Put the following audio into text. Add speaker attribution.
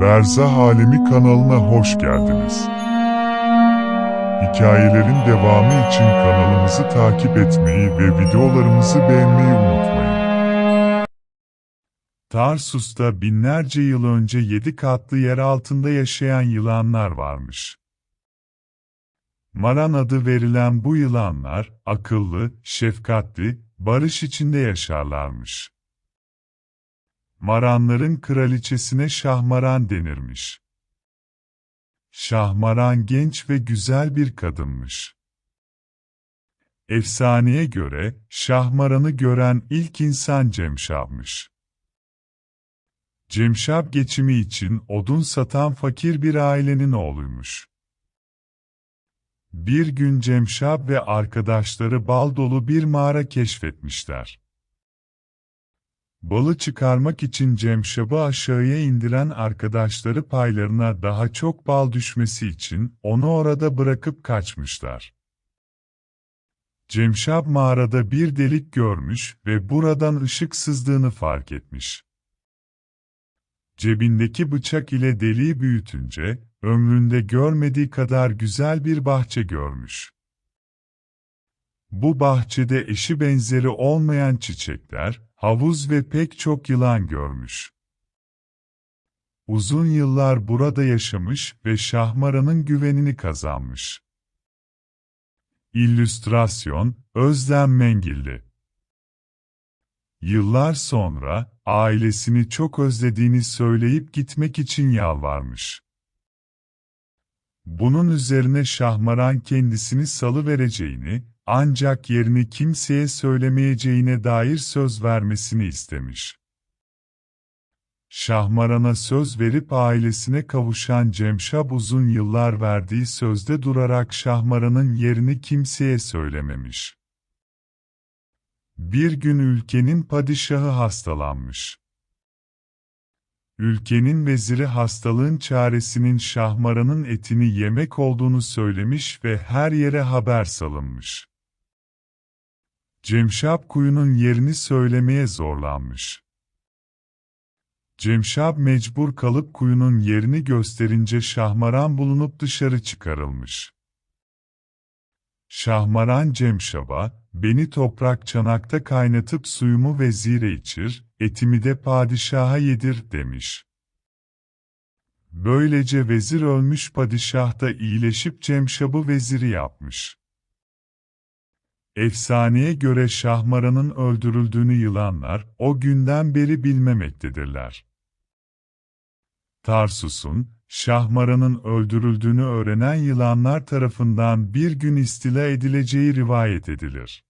Speaker 1: Berzah Alemi kanalına hoş geldiniz. Hikayelerin devamı için kanalımızı takip etmeyi ve videolarımızı beğenmeyi unutmayın. Tarsus'ta binlerce yıl önce yedi katlı yer altında yaşayan yılanlar varmış. Maran adı verilen bu yılanlar, akıllı, şefkatli, barış içinde yaşarlarmış. Maranların kraliçesine Şahmaran denirmiş. Şahmaran genç ve güzel bir kadınmış. Efsaneye göre, Şahmaran'ı gören ilk insan Cemşab'mış. Cemşab geçimi için odun satan fakir bir ailenin oğluymuş. Bir gün Cemşab ve arkadaşları bal dolu bir mağara keşfetmişler. Balı çıkarmak için Cemşab'ı aşağıya indiren arkadaşları paylarına daha çok bal düşmesi için onu orada bırakıp kaçmışlar. Cemşab mağarada bir delik görmüş ve buradan ışık sızdığını fark etmiş. Cebindeki bıçak ile deliği büyütünce, ömründe görmediği kadar güzel bir bahçe görmüş. Bu bahçede eşi benzeri olmayan çiçekler, havuz ve pek çok yılan görmüş. Uzun yıllar burada yaşamış ve Şahmaran'ın güvenini kazanmış. İllüstrasyon, Özlem Mengilli Yıllar sonra, ailesini çok özlediğini söyleyip gitmek için yalvarmış. Bunun üzerine Şahmaran kendisini salıvereceğini, ancak yerini kimseye söylemeyeceğine dair söz vermesini istemiş. Şahmaran'a söz verip ailesine kavuşan Cemşab uzun yıllar verdiği sözde durarak Şahmaran'ın yerini kimseye söylememiş. Bir gün ülkenin padişahı hastalanmış. Ülkenin veziri hastalığın çaresinin Şahmaran'ın etini yemek olduğunu söylemiş ve her yere haber salınmış. Cemşab kuyunun yerini söylemeye zorlanmış. Cemşab mecbur kalıp kuyunun yerini gösterince Şahmaran bulunup dışarı çıkarılmış. Şahmaran Cemşab'a, beni toprak çanakta kaynatıp suyumu vezire içir, etimi de padişaha yedir demiş. Böylece vezir ölmüş padişah da iyileşip Cemşab'ı veziri yapmış. Efsaneye göre Şahmaran'ın öldürüldüğünü yılanlar o günden beri bilmemektedirler. Tarsus'un, Şahmaran'ın öldürüldüğünü öğrenen yılanlar tarafından bir gün istila edileceği rivayet edilir.